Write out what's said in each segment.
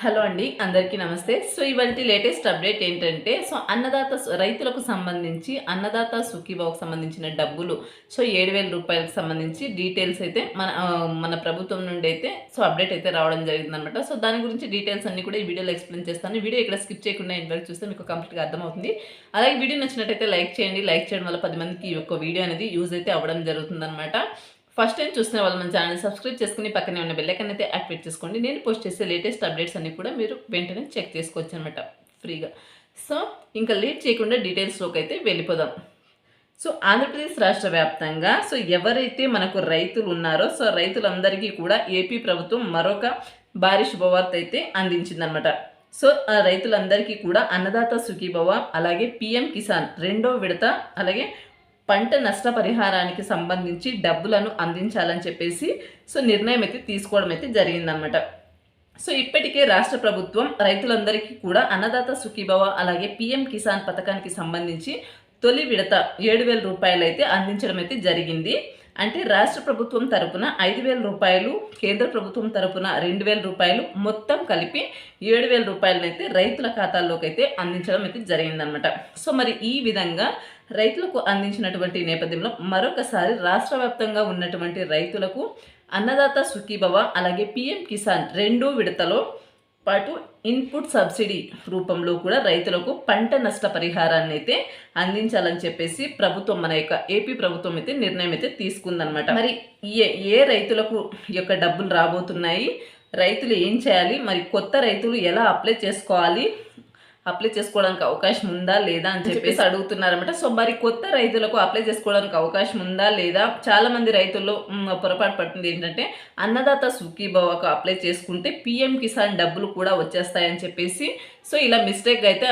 Hello అండి అందరికీ నమస్తే. సో ఇవాళ లేటెస్ట్ అప్డేట్ ఏంటంటే సో అన్నదాత రైతులకు సంబంధించి అన్నదాత సుఖీబావుకు సంబంధించిన డబ్బులు సో ఏడు వేల రూపాయలకు సంబంధించి డీటెయిల్స్ అయితే మన మన ప్రభుత్వం నుండి అయితే సో అప్డేట్ అయితే రావడం జరిగిందనమాట సో దాని గురించి డీటెయిల్స్ అన్ని కూడా ఈ వీడియోలో ఎక్స్ప్లెయిన్ చేస్తాను. వీడియో ఇక్కడ స్కిప్ చేయకుండా ఇంతవరకు చూస్తే మీకు కంప్లీట్గా అర్థమవుతుంది. అలాగే వీడియో నచ్చినట్టయితే లైక్ చేయండి. లైక్ చేయడం వల్ల పది మందికి ఈ యొక్క వీడియో అనేది యూజ్ అయితే అవ్వడం జరుగుతుందనమాట ఫస్ట్ టైం చూసిన వాళ్ళు మన ఛానల్ సబ్స్క్రైబ్ చేసుకుని పక్కనే ఉన్న బెల్లైకన్ అయితే యాక్టివేట్ చేసుకోండి. నేను పోస్ట్ చేసే లేటెస్ట్ అప్డేట్స్ అన్ని కూడా మీరు వెంటనే చెక్ చేసుకోవచ్చు అనమాట ఫ్రీగా సో ఇంకా లేట్ చేయకుండా డీటెయిల్స్లోకి అయితే వెళ్ళిపోదాం. సో ఆంధ్రప్రదేశ్ రాష్ట్ర వ్యాప్తంగా సో ఎవరైతే మనకు రైతులు ఉన్నారో సో రైతులందరికీ కూడా ఏపీ ప్రభుత్వం మరొక భారీ శుభవార్త అయితే అందించిందనమాట సో ఆ రైతులందరికీ కూడా అన్నదాత సుఖీభవ అలాగే పిఎం కిసాన్ రెండో విడత అలాగే పంట నష్టపరిహారానికి సంబంధించి డబ్బులను అందించాలని చెప్పేసి సో నిర్ణయం అయితే తీసుకోవడం అయితే జరిగిందనమాట సో ఇప్పటికే రాష్ట్ర ప్రభుత్వం రైతులందరికీ కూడా అన్నదాత సుఖీభవ అలాగే పిఎం కిసాన్ పథకానికి సంబంధించి తొలి విడత ఏడు వేల రూపాయలు అయితే అందించడం అయితే జరిగింది. అంటే రాష్ట్ర ప్రభుత్వం తరపున ఐదు వేల రూపాయలు కేంద్ర ప్రభుత్వం తరపున రెండు వేల రూపాయలు మొత్తం కలిపి ఏడు వేల రూపాయలనైతే రైతుల ఖాతాల్లోకి అయితే అందించడం అయితే జరిగిందనమాట సో మరి ఈ విధంగా రైతులకు అందించినటువంటి నేపథ్యంలో మరొకసారి రాష్ట్ర వ్యాప్తంగా ఉన్నటువంటి రైతులకు అన్నదాత సుఖీభవ అలాగే పిఎం కిసాన్ రెండో విడతలో పాటు ఇన్పుట్ సబ్సిడీ రూపంలో కూడా రైతులకు పంట నష్ట పరిహారాన్ని అయితే అందించాలని చెప్పేసి ప్రభుత్వం మన యొక్క ఏపీ ప్రభుత్వం అయితే నిర్ణయం అయితే తీసుకుందనమాట మరి ఏ ఏ రైతులకు యొక్క డబ్బులు రాబోతున్నాయి? రైతులు ఏం చేయాలి? మరి కొత్త రైతులు ఎలా అప్లై చేసుకోవాలి? అప్లై చేసుకోవడానికి అవకాశం ఉందా లేదా అని చెప్పేసి అడుగుతున్నారన్నమాట. సో మరి కొత్త రైతులకు అప్లై చేసుకోవడానికి అవకాశం ఉందా లేదా? చాలా మంది రైతుల్లో పొరపాటు పడుతుంది ఏంటంటే అన్నదాత సుఖీభవకు అప్లై చేసుకుంటే పిఎం కిసాన్ డబ్బులు కూడా వచ్చేస్తాయని చెప్పేసి సో ఇలా మిస్టేక్ అయితే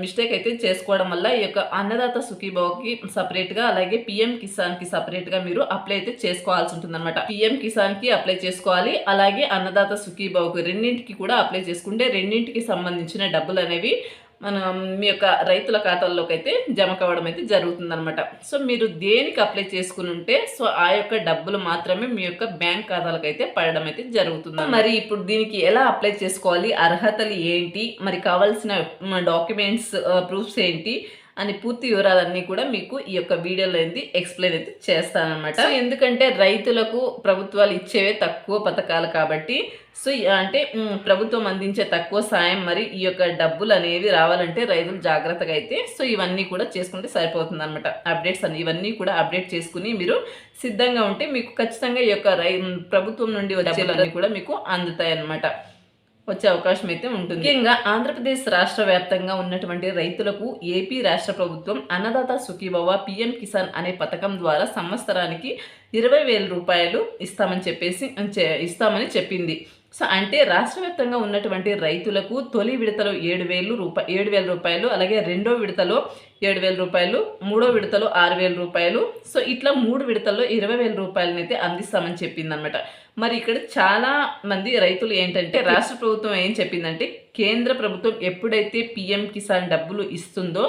మిస్టేక్ అయితే చేసుకోవడం వల్ల ఈ యొక్క అన్నదాత సుఖీభావకి సపరేట్గా అలాగే పిఎం కిసాన్కి సపరేట్గా మీరు అప్లై అయితే చేసుకోవాల్సి ఉంటుంది అనమాట పిఎం కిసాన్కి అప్లై చేసుకోవాలి. అలాగే అన్నదాత సుఖీభావకు రెండింటికి కూడా అప్లై చేసుకుంటే రెండింటికి సంబంధించిన డబ్బులు అనేవి మన మీ యొక్క రైతుల ఖాతాల్లోకి అయితే జమ కావడం అయితే జరుగుతుందన్నమాట. సో మీరు దేనికి అప్లై చేసుకుని ఉంటే సో ఆ యొక్క డబ్బులు మాత్రమే మీ యొక్క బ్యాంక్ ఖాతాలకు అయితే పడడం అయితే జరుగుతుంది మరి ఇప్పుడు దీనికి ఎలా అప్లై చేసుకోవాలి? అర్హతలు ఏంటి? మరి కావాల్సిన డాక్యుమెంట్స్ ప్రూఫ్స్ ఏంటి? అని పూర్తి వివరాలన్నీ కూడా మీకు ఈ యొక్క వీడియోలో అనేది ఎక్స్ప్లెయిన్ అయితే చేస్తానన్నమాట. సో ఎందుకంటే రైతులకు ప్రభుత్వాలు ఇచ్చేవే తక్కువ పథకాలు కాబట్టి సో అంటే ప్రభుత్వం అందించే తక్కువ సాయం మరి ఈ యొక్క డబ్బులు అనేవి రావాలంటే రైతులు జాగ్రత్తగా అయితే సో ఇవన్నీ కూడా చేసుకుంటే సరిపోతుంది అనమాట అప్డేట్స్ అన్ని ఇవన్నీ కూడా అప్డేట్ చేసుకుని మీరు సిద్ధంగా ఉంటే మీకు ఖచ్చితంగా ఈ యొక్క రై ప్రభుత్వం నుండి వచ్చేవన్నీ కూడా మీకు అందుతాయి అన్నమాట వచ్చే అవకాశం అయితే ఉంటుంది. ముఖ్యంగా ఆంధ్రప్రదేశ్ రాష్ట్ర వ్యాప్తంగా ఉన్నటువంటి రైతులకు ఏపీ రాష్ట్ర ప్రభుత్వం అన్నదాత సుఖీభవ పిఎం కిసాన్ అనే పథకం ద్వారా సంవత్సరానికి ఇరవై వేల రూపాయలు ఇస్తామని చెప్పేసి చే- ఇస్తామని చెప్పింది. సో అంటే రాష్ట్ర వ్యాప్తంగా ఉన్నటువంటి రైతులకు తొలి విడతలో ఏడు వేలు రూపాయ ఏడు వేల రూపాయలు అలాగే రెండో విడతలో ఏడు వేల రూపాయలు మూడో విడతలో ఆరు వేల రూపాయలు సో ఇట్లా మూడు విడతల్లో ఇరవై వేల రూపాయలనైతే అందిస్తామని చెప్పిందనమాట మరి ఇక్కడ చాలా మంది రైతులు ఏంటంటే రాష్ట్ర ప్రభుత్వం ఏం చెప్పిందంటే కేంద్ర ప్రభుత్వం ఎప్పుడైతే పిఎం కిసాన్ డబ్బులు ఇస్తుందో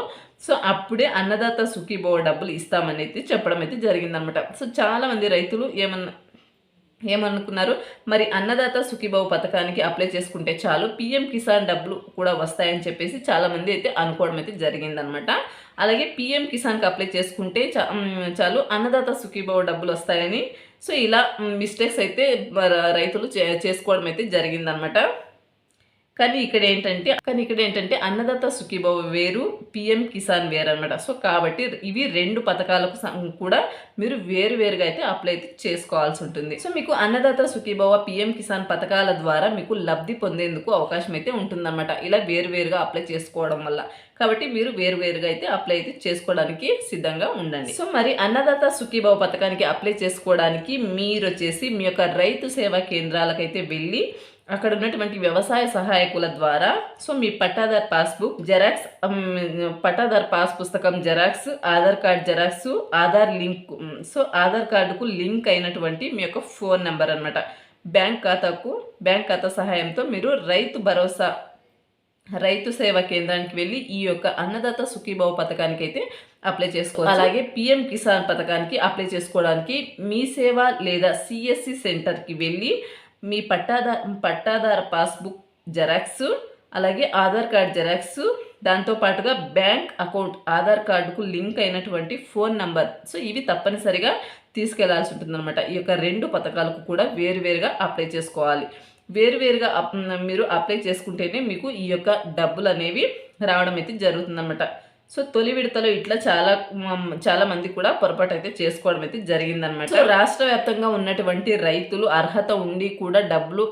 సో అప్పుడే అన్నదాత సుఖీభవ డబ్బులు ఇస్తామని అయితే చెప్పడం అయితే జరిగిందనమాట. సో చాలామంది రైతులు ఏమన్నా ఏమనుకున్నారు? మరి అన్నదాత సుఖీభవ పథకానికి అప్లై చేసుకుంటే చాలు పిఎం కిసాన్ డబ్బులు కూడా వస్తాయని చెప్పేసి చాలామంది అయితే అనుకోవడం అయితే జరిగిందనమాట. అలాగే పిఎం కిసాన్కి అప్లై చేసుకుంటే చా- చాలు అన్నదాత సుఖీభవ డబ్బులు వస్తాయని. సో ఇలా మిస్టేక్స్ అయితే రైతులు చే- చేసుకోవడం అయితే జరిగిందనమాట. కానీ ఇక్కడ ఏంటంటే కానీ ఇక్కడ ఏంటంటే అన్నదాత సుఖీభావ వేరు పిఎం కిసాన్ వేరు అనమాట సో కాబట్టి ఇవి రెండు పథకాలకు కూడా మీరు వేరు వేరుగా అయితే అప్లై అయితే చేసుకోవాల్సి ఉంటుంది. సో మీకు అన్నదాత సుఖీభావ పిఎం కిసాన్ పథకాల ద్వారా మీకు లబ్ధి పొందేందుకు అవకాశం అయితే ఉంటుందన్నమాట. ఇలా వేరు వేరుగా అప్లై చేసుకోవడం వల్ల. కాబట్టి మీరు వేరు వేరుగా అయితే అప్లై అయితే చేసుకోవడానికి సిద్ధంగా ఉండండి. సో మరి అన్నదాత సుఖీభావ పథకానికి అప్లై చేసుకోవడానికి మీరు వచ్చేసి మీ యొక్క రైతు సేవా కేంద్రాలకైతే వెళ్ళి అక్కడ ఉన్నటువంటి వ్యవసాయ సహాయకుల ద్వారా సో మీ pattadar passbook xerox pattadar pass పుస్తకం xerox Aadhaar card xerox Aadhaar link so Aadhaar కార్డుకు లింక్ అయినటువంటి మీ యొక్క ఫోన్ నెంబర్ అన్నమాట. బ్యాంక్ ఖాతాకు బ్యాంక్ ఖాతా సహాయంతో మీరు రైతు భరోసా రైతు సేవా కేంద్రానికి వెళ్ళి ఈ యొక్క అన్నదాత సుఖీభావ పథకానికి అయితే అప్లై చేసుకోవచ్చు. అలాగే పిఎం కిసాన్ పథకానికి అప్లై చేసుకోవడానికి మీ సేవ లేదా సిఎస్సి సెంటర్కి వెళ్ళి మీ పట్టాదార్ పట్టాదార పాస్బుక్ జెరాక్స్ అలాగే ఆధార్ కార్డ్ జెరాక్స్ దాంతో పాటుగా బ్యాంక్ అకౌంట్ ఆధార్ కార్డుకు లింక్ అయినటువంటి ఫోన్ నంబర్. సో ఇవి తప్పనిసరిగా తీసుకెళ్ళాల్సి ఉంటుందన్నమాట. ఈ యొక్క రెండు పథకాలకు కూడా వేరువేరుగా అప్లై చేసుకోవాలి. వేరువేరుగా అప్- మీరు అప్లై చేసుకుంటేనే మీకు ఈ యొక్క డబ్బులు అనేవి రావడం అయితే జరుగుతుందన్నమాట. సో తొలి విడతలో ఇట్లా చాలా చాలా మంది కూడా పొరపాటు అయితే చేసుకోవడం అయితే జరిగిందనమాట సో రాష్ట్ర వ్యాప్తంగా ఉన్నటువంటి రైతులు అర్హత ఉండి కూడా డబ్బులు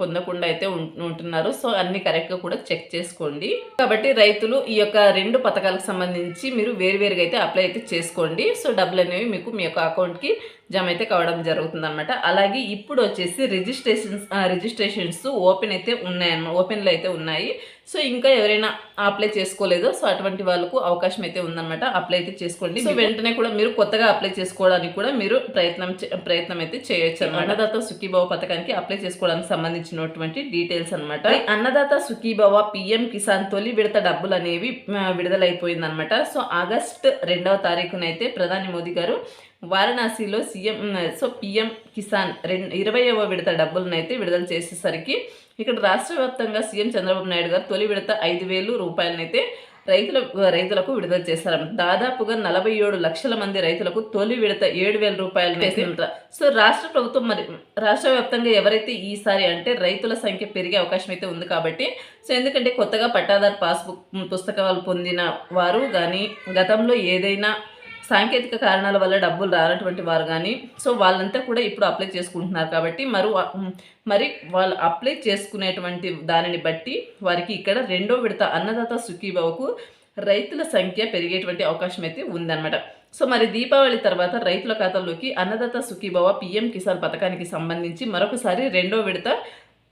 పొందకుండా అయితే ఉంటున్నారు. సో అన్ని కరెక్ట్గా కూడా చెక్ చేసుకోండి. కాబట్టి రైతులు ఈ యొక్క రెండు పథకాలకు సంబంధించి మీరు వేరువేరుగా అయితే అప్లై అయితే చేసుకోండి. సో డబ్బులు అనేవి మీకు మీ యొక్క అకౌంట్కి జమ అయితే కావడం జరుగుతుంది అనమాట అలాగే ఇప్పుడు వచ్చేసి రిజిస్ట్రేషన్స్ రిజిస్ట్రేషన్స్ ఓపెన్ అయితే ఉన్నాయన్నమాట ఓపెన్లో అయితే ఉన్నాయి. సో ఇంకా ఎవరైనా అప్లై చేసుకోలేదో సో అటువంటి వాళ్ళకు అవకాశం అయితే ఉందన్నమాట. అప్లై అయితే చేసుకోండి. సో వెంటనే కూడా మీరు కొత్తగా అప్లై చేసుకోవడానికి కూడా మీరు ప్రయత్నం చే- ప్రయత్నం అయితే చేయొచ్చు అన్నమాట. అన్నదాత సుఖీభావ పథకానికి అప్లై చేసుకోవడానికి సంబంధించినటువంటి డీటెయిల్స్ అనమాట అన్నదాత సుఖీభావ పిఎం కిసాన్ తొలి విడత డబ్బులు అనేవి ఆ, విడుదలైపోయిందన్నమాట. సో ఆగస్ట్ రెండవ తారీఖునైతే ప్రధాని మోదీ గారు వారణాసిలో సీఎం సో పిఎం కిసాన్ రెండు ఇరవైవ విడత డబ్బులను అయితే విడుదల చేసేసరికి ఇక్కడ రాష్ట్ర వ్యాప్తంగా సీఎం చంద్రబాబు నాయుడు గారు తొలి విడత ఐదు వేలు రూపాయలనైతే రైతుల రైతులకు విడుదల చేశారు దాదాపుగా నలభై ఏడు లక్షల మంది రైతులకు తొలి విడత ఏడు వేల రూపాయలు వేసింటారు సో రాష్ట్ర ప్రభుత్వం మరి రాష్ట్ర వ్యాప్తంగా ఎవరైతే ఈసారి అంటే రైతుల సంఖ్య పెరిగే అవకాశం అయితే ఉంది కాబట్టి సో ఎందుకంటే కొత్తగా పట్టాదారు పాస్బుక్ పుస్తకాలు పొందిన వారు కానీ గతంలో ఏదైనా సాంకేతిక కారణాల వల్ల డబ్బులు రానటువంటి వారు కానీ సో వాళ్ళంతా కూడా ఇప్పుడు అప్లై చేసుకుంటున్నారు కాబట్టి మరు మరి వాళ్ళు అప్లై చేసుకునేటువంటి దానిని బట్టి వారికి ఇక్కడ రెండో విడత అన్నదాత సుఖీభవకు రైతుల సంఖ్య పెరిగేటువంటి అవకాశం అయితే ఉందన్నమాట. సో మరి దీపావళి తర్వాత రైతుల ఖాతాల్లోకి అన్నదాత సుఖీభవ పిఎం కిసాన్ పథకానికి సంబంధించి మరొకసారి రెండో విడత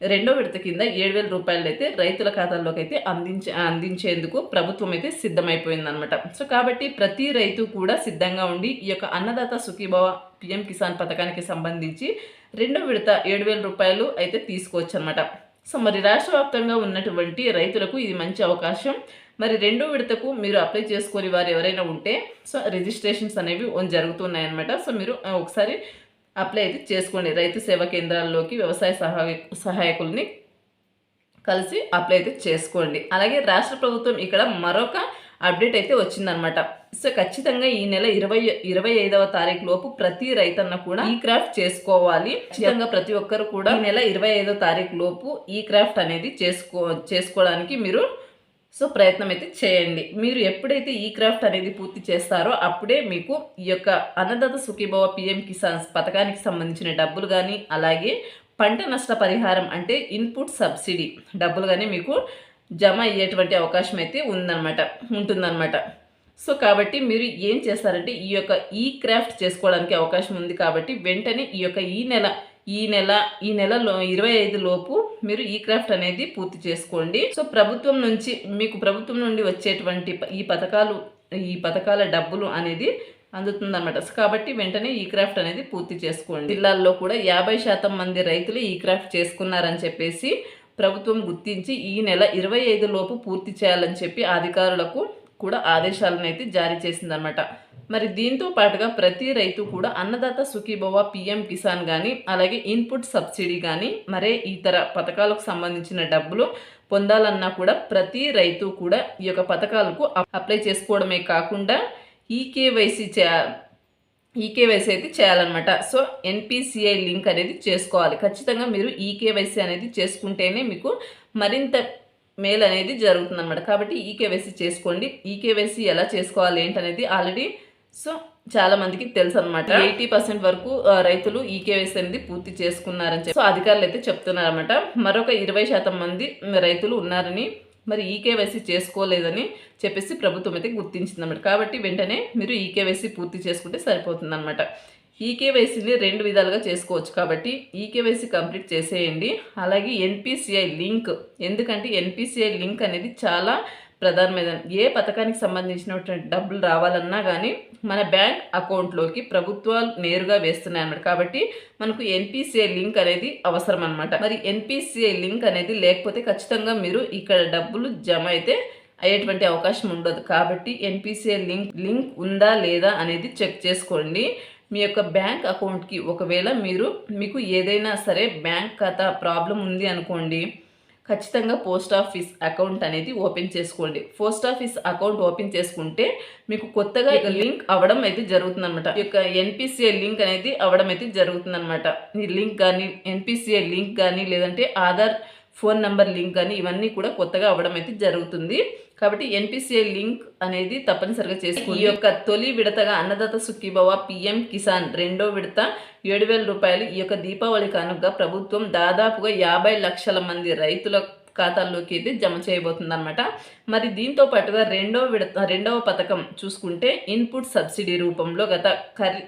రెండో విడత కింద ఏడు వేల రూపాయలు అయితే రైతుల ఖాతాల్లోకి అయితే అందించే అందించేందుకు ప్రభుత్వం అయితే సిద్ధమైపోయిందనమాట సో కాబట్టి ప్రతి రైతు కూడా సిద్ధంగా ఉండి ఈ యొక్క అన్నదాత సుఖీభవ పిఎం కిసాన్ పథకానికి సంబంధించి రెండో విడత ఏడు వేల రూపాయలు అయితే తీసుకోవచ్చు అనమాట సో మరి రాష్ట్ర వ్యాప్తంగా ఉన్నటువంటి రైతులకు ఇది మంచి అవకాశం. మరి రెండో విడతకు మీరు అప్లై చేసుకొని వారు ఎవరైనా ఉంటే సో రిజిస్ట్రేషన్స్ అనేవి జరుగుతున్నాయన్నమాట. సో మీరు ఒకసారి అప్లై అయితే చేసుకోండి. రైతు సేవా కేంద్రాల్లోకి వ్యవసాయ సహాయ సహాయకుల్ని కలిసి అప్లై అయితే చేసుకోండి. అలాగే రాష్ట్ర ప్రభుత్వం ఇక్కడ మరొక అప్డేట్ అయితే వచ్చిందనమాట సో ఖచ్చితంగా ఈ నెల ఇరవై ఇరవై ఐదవ తారీఖు లోపు ప్రతి రైతన్న కూడా ఈ క్రాఫ్ట్ చేసుకోవాలి. ఖచ్చితంగా ప్రతి ఒక్కరు కూడా ఈ నెల ఇరవై ఐదవ తారీఖు లోపు ఈ క్రాఫ్ట్ అనేది చేసుకో చేసుకోవడానికి మీరు సో ప్రయత్నం అయితే చేయండి. మీరు ఎప్పుడైతే ఈ క్రాఫ్ట్ అనేది పూర్తి చేస్తారో అప్పుడే మీకు ఈ యొక్క అన్నదాత సుఖీభవ పిఎం కిసాన్స్ పథకానికి సంబంధించిన డబ్బులు కానీ అలాగే పంట నష్ట పరిహారం అంటే ఇన్పుట్ సబ్సిడీ డబ్బులు కానీ మీకు జమ అయ్యేటువంటి అవకాశం అయితే ఉందన్నమాట ఉంటుందన్నమాట. సో కాబట్టి మీరు ఏం చేస్తారంటే ఈ యొక్క ఈ క్రాఫ్ట్ చేసుకోవడానికి అవకాశం ఉంది కాబట్టి వెంటనే ఈ యొక్క ఈ నెల ఈ నెల ఈ నెలలో ఇరవై ఐదు లోపు మీరు ఈ క్రాఫ్ట్ అనేది పూర్తి చేసుకోండి. సో ప్రభుత్వం నుంచి మీకు ప్రభుత్వం నుండి వచ్చేటువంటి ప- ఈ పథకాలు ఈ పథకాల డబ్బులు అనేది అందుతుందన్నమాట. సో కాబట్టి వెంటనే ఈ క్రాఫ్ట్ అనేది పూర్తి చేసుకోండి. జిల్లాల్లో కూడా యాభై శాతం మంది రైతులు ఈ క్రాఫ్ట్ చేసుకున్నారని చెప్పేసి ప్రభుత్వం గుర్తించి ఈ నెల ఇరవై ఐదు లోపు పూర్తి చేయాలని చెప్పి అధికారులకు కూడా ఆదేశాలను అయితే జారీ చేసిందనమాట మరి దీంతో పాటుగా ప్రతి రైతు కూడా అన్నదాత సుఖీభవ పిఎం కిసాన్ కానీ అలాగే ఇన్పుట్ సబ్సిడీ కానీ మరే ఇతర పథకాలకు సంబంధించిన డబ్బులు పొందాలన్నా కూడా ప్రతి రైతు కూడా ఈ యొక్క పథకాలకు అప్లై చేసుకోవడమే కాకుండా ఈకేవైసీ చే ఈకేవైసీ అయితే చేయాలన్నమాట. సో ఎన్పిసిఐ లింక్ అనేది చేసుకోవాలి. ఖచ్చితంగా మీరు ఈకేవైసీ అనేది చేసుకుంటేనే మీకు మరింత మేలు అనేది జరుగుతుందన్నమాట. కాబట్టి ఈకేవైసీ చేసుకోండి. ఈకేవైసీ ఎలా చేసుకోవాలి ఏంటనేది ఆల్రెడీ సో చాలా మందికి తెలుసు అనమాట ఎయిటీ పర్సెంట్ వరకు రైతులు ఈకేవైసీ అనేది పూర్తి చేసుకున్నారని చెప్పి సో అధికారులు అయితే చెప్తున్నారన్నమాట. మరొక ఇరవై శాతం మంది రైతులు ఉన్నారని మరి ఈకేవైసీ చేసుకోలేదని చెప్పేసి ప్రభుత్వం అయితే గుర్తించిందన్నమాట. కాబట్టి వెంటనే మీరు ఈకేవైసీ పూర్తి చేసుకుంటే సరిపోతుందన్నమాట. ఈకేవైసీని రెండు విధాలుగా చేసుకోవచ్చు. కాబట్టి ఈకేవైసీ కంప్లీట్ చేసేయండి. అలాగే ఎన్పిసిఐ లింక్. ఎందుకంటే ఎన్పిసిఐ లింక్ అనేది చాలా ప్రధానమైన ఏ పథకానికి సంబంధించినటువంటి డబ్బులు రావాలన్నా కానీ మన బ్యాంక్ అకౌంట్లోకి ప్రభుత్వాలు నేరుగా వేస్తున్నాయి అన్నమాట. కాబట్టి మనకు ఎన్పిసిఐ లింక్ అనేది అవసరం అనమాట మరి ఎన్పిసిఐ లింక్ అనేది లేకపోతే ఖచ్చితంగా మీరు ఇక్కడ డబ్బులు జమ అయితే అయ్యేటువంటి అవకాశం ఉండదు. కాబట్టి ఎన్పిసిఐ లింక్ లింక్ ఉందా లేదా అనేది చెక్ చేసుకోండి. మీ యొక్క బ్యాంక్ అకౌంట్కి ఒకవేళ మీరు మీకు ఏదైనా సరే బ్యాంక్ ఖాతా ప్రాబ్లం ఉంది అనుకోండి ఖచ్చితంగా పోస్ట్ ఆఫీస్ అకౌంట్ అనేది ఓపెన్ చేసుకోండి. పోస్ట్ ఆఫీస్ అకౌంట్ ఓపెన్ చేసుకుంటే మీకు కొత్తగా ఇక లింక్ అవ్వడం అయితే జరుగుతుంది అనమాట ఈ యొక్క ఎన్పిసిఐ లింక్ అనేది అవ్వడం అయితే జరుగుతుంది అనమాట ఈ లింక్ కానీ ఎన్పిసిఐ లింక్ కానీ లేదంటే ఆధార్ ఫోన్ నంబర్ లింక్ కానీ ఇవన్నీ కూడా కొత్తగా అవ్వడం అయితే జరుగుతుంది. కాబట్టి ఎన్పిసిఐ లింక్ అనేది తప్పనిసరిగా చేసుకోండి. ఈ యొక్క తొలి విడతగా అన్నదాత సుఖీభవ పిఎం కిసాన్ రెండో విడత ఏడు వేల రూపాయలు ఈ యొక్క దీపావళి కానుక ప్రభుత్వం దాదాపుగా యాభై లక్షల మంది రైతుల ఖాతాల్లోకి అయితే జమ చేయబోతుంది అనమాట మరి దీంతో పాటుగా రెండో విడత రెండవ పథకం చూసుకుంటే ఇన్పుట్ సబ్సిడీ రూపంలో గత ఖరీ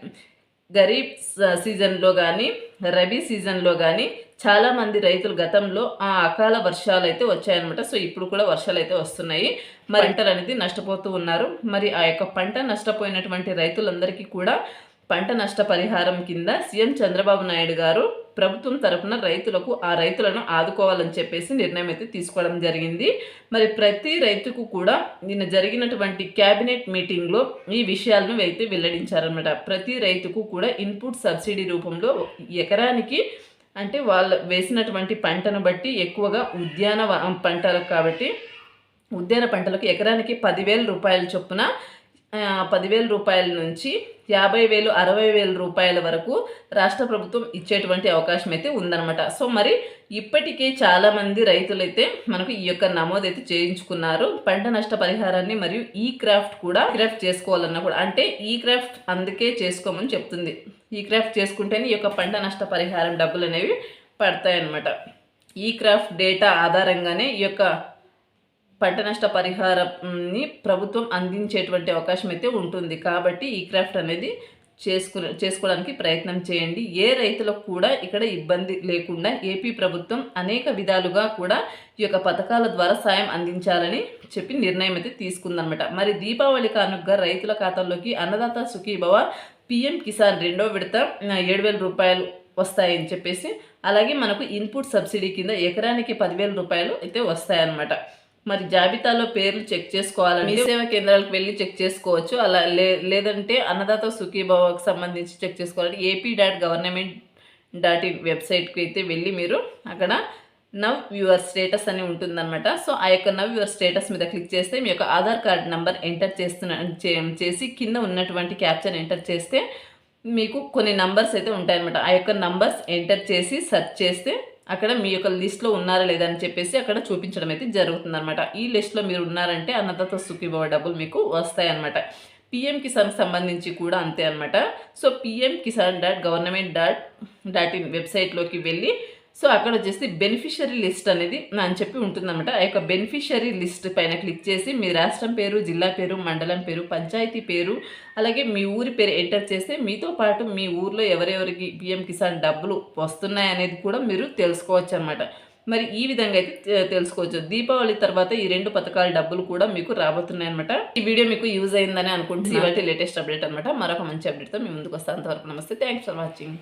స- సీజన్లో కానీ రబీ సీజన్లో కానీ చాలా మంది రైతులు గతంలో ఆ అకాల వర్షాలు అయితే వచ్చాయన్నమాట. సో ఇప్పుడు కూడా వర్షాలు అయితే వస్తున్నాయి. మరి పంటలు అనేది నష్టపోతూ ఉన్నారు. మరి ఆ యొక్క పంట నష్టపోయినటువంటి రైతులందరికీ కూడా పంట నష్ట పరిహారం కింద సీఎం చంద్రబాబు నాయుడు గారు ప్రభుత్వం తరపున రైతులకు ఆ రైతులను ఆదుకోవాలని చెప్పేసి నిర్ణయం అయితే తీసుకోవడం జరిగింది. మరి ప్రతి రైతుకు కూడా నిన్న జరిగినటువంటి క్యాబినెట్ మీటింగ్లో ఈ విషయాలను అయితే వెల్లడించారనమాట ప్రతి రైతుకు కూడా ఇన్పుట్ సబ్సిడీ రూపంలో ఎకరానికి అంటే వాళ్ళు వేసినటువంటి పంటను బట్టి ఎక్కువగా ఉద్యాన పంటలకు కాబట్టి ఉద్యాన పంటలకు ఎకరానికి పదివేల రూపాయల చొప్పున పదివేల రూపాయల నుంచి యాభై వేలు అరవై వేల రూపాయల వరకు రాష్ట్ర ప్రభుత్వం ఇచ్చేటువంటి అవకాశం అయితే ఉందన్నమాట. సో మరి ఇప్పటికే చాలామంది రైతులైతే మనకు ఈ యొక్క నమోదు అయితే చేయించుకున్నారు. పంట నష్ట పరిహారాన్ని మరియు ఈ క్రాఫ్ట్ కూడా క్రాఫ్ట్ చేసుకోవాలన్నా కూడా అంటే ఈ క్రాఫ్ట్ అందుకే చేసుకోమని చెప్తుంది. ఈ క్రాఫ్ట్ చేసుకుంటేనే ఈ యొక్క పంట నష్ట పరిహారం డబ్బులు అనేవి పడతాయన్నమాట. ఈ క్రాఫ్ట్ డేటా ఆధారంగానే ఈ యొక్క పంట నష్ట పరిహారాన్ని ప్రభుత్వం అందించేటువంటి అవకాశం అయితే ఉంటుంది. కాబట్టి ఈ క్రాఫ్ట్ అనేది చేసుకునే చేసుకోవడానికి ప్రయత్నం చేయండి. ఏ రైతులకు కూడా ఇక్కడ ఇబ్బంది లేకుండా ఏపీ ప్రభుత్వం అనేక విధాలుగా కూడా ఈ యొక్క పథకాల ద్వారా సాయం అందించాలని చెప్పి నిర్ణయం అయితే తీసుకుందనమాట మరి దీపావళి కానుకగా రైతుల ఖాతాల్లోకి అన్నదాత సుఖీభవ పిఎం కిసాన్ రెండో విడత ఏడు వేల రూపాయలు వస్తాయని చెప్పేసి అలాగే మనకు ఇన్పుట్ సబ్సిడీ కింద ఎకరానికి పదివేల రూపాయలు అయితే వస్తాయన్నమాట. మరి జాబితాలో పేర్లు చెక్ చేసుకోవాలని సేవా కేంద్రాలకు వెళ్ళి చెక్ చేసుకోవచ్చు. అలా లే లేదంటే అన్నదాత సుఖీభావకు సంబంధించి చెక్ చేసుకోవాలంటే AP dot government dot in వెబ్సైట్కి అయితే వెళ్ళి మీరు అక్కడ నవ్ యువర్ స్టేటస్ అని ఉంటుందన్నమాట. సో ఆ యొక్క నవ్ యువర్ స్టేటస్ మీద క్లిక్ చేస్తే మీ యొక్క ఆధార్ కార్డ్ నెంబర్ ఎంటర్ చేస్తున్న చేసి కింద ఉన్నటువంటి క్యాప్చర్ ఎంటర్ చేస్తే మీకు కొన్ని నంబర్స్ అయితే ఉంటాయన్నమాట. ఆ యొక్క నంబర్స్ ఎంటర్ చేసి సెర్చ్ చేస్తే అక్కడ మీ యొక్క లిస్ట్లో ఉన్నారా లేదా అని చెప్పేసి అక్కడ చూపించడం అయితే జరుగుతుంది అనమాట ఈ లిస్ట్లో మీరు ఉన్నారంటే అన్నదాత సుఖీభవ డబ్బులు మీకు వస్తాయన్నమాట. పిఎం కిసాన్కి సంబంధించి కూడా అంతే అనమాట so PM Kisan dot government dot dot in వెబ్సైట్లోకి వెళ్ళి సో అక్కడ వచ్చేసి బెనిఫిషరీ లిస్ట్ అనేది అని చెప్పి ఉంటుందన్నమాట. ఆ యొక్క బెనిఫిషరీ లిస్ట్ పైన క్లిక్ చేసి మీ రాష్ట్రం పేరు జిల్లా పేరు మండలం పేరు పంచాయతీ పేరు అలాగే మీ ఊరి పేరు ఎంటర్ చేస్తే మీతో పాటు మీ ఊర్లో ఎవరెవరికి పిఎం కిసాన్ డబ్బులు వస్తున్నాయి అనేది కూడా మీరు తెలుసుకోవచ్చు అనమాట మరి ఈ విధంగా అయితే తెలుసుకోవచ్చు. దీపావళి తర్వాత ఈ రెండు పథకాల డబ్బులు కూడా మీకు రాబోతున్నాయి అనమాట ఈ వీడియో మీకు యూజ్ అయిందని అనుకుంటున్నాను. ఇవాళ లేటెస్ట్ అప్డేట్ అనమాట మరొక మంచి అప్డేట్తో మీ ముందుకు వస్తాను. అంతవరకు నమస్తే. Thanks for watching